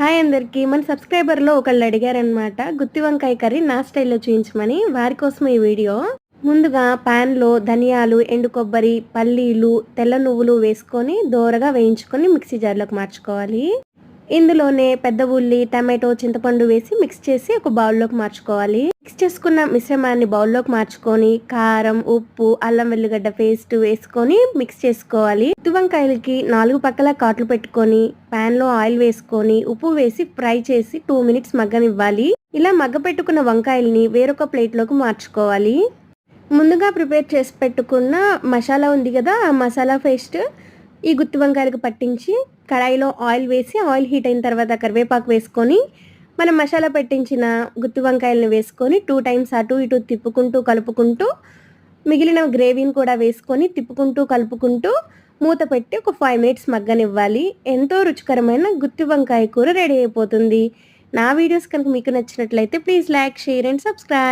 Hi అందరికీ. మన సబ్స్క్రైబర్లో ఒకళ్ళు అడిగారనమాట గుత్తి వంకాయ కర్రీ నా స్టైల్లో చూపించమని వారి కోసం ఈ వీడియో. ముందుగా ప్యాన్లో ధనియాలు ఎండు కొబ్బరి పల్లీలు తెల్ల నువ్వులు వేసుకొని దోరగా వేయించుకొని మిక్సీ జార్లోకి మార్చుకోవాలి. ఇందులోనే పెద్ద ఉల్లి టమాటో చింతపండు వేసి మిక్స్ చేసి ఒక బౌల్లోకి మార్చుకోవాలి. మిక్స్ చేసుకున్న మిశ్రమాన్ని బౌల్లోకి మార్చుకొని కారం ఉప్పు అల్లం వెల్లిగడ్డ పేస్ట్ వేసుకొని మిక్స్ చేసుకోవాలి. గుత్తి వంకాయలకి నాలుగు పక్కల కాట్లు పెట్టుకొని పాన్లో ఆయిల్ వేసుకొని ఉప్పు వేసి ఫ్రై చేసి టూ మినిట్స్ మగ్గనివ్వాలి. ఇలా మగ్గ పెట్టుకున్న వంకాయల్ని వేరొక ప్లేట్లోకి మార్చుకోవాలి. ముందుగా ప్రిపేర్ చేసి పెట్టుకున్న మసాలా ఉంది కదా ఆ మసాలా పేస్ట్ ఈ గుత్తి వంకాయలకు పట్టించి కడాయిలో ఆయిల్ వేసి ఆయిల్ హీట్ అయిన తర్వాత కరివేపాకు వేసుకొని మనం మసాలా పెట్టించిన గుత్తి వంకాయలను వేసుకొని టూ టైమ్స్ అటు ఇటు తిప్పుకుంటూ కలుపుకుంటూ మిగిలిన గ్రేవీని కూడా వేసుకొని తిప్పుకుంటూ కలుపుకుంటూ మూత పెట్టి ఒక ఫైవ్ మినిట్స్ మగ్గనివ్వాలి. ఎంతో రుచికరమైన గుత్తి వంకాయ కూర రెడీ అయిపోతుంది. నా వీడియోస్ కనుక మీకు నచ్చినట్లయితే please like share and subscribe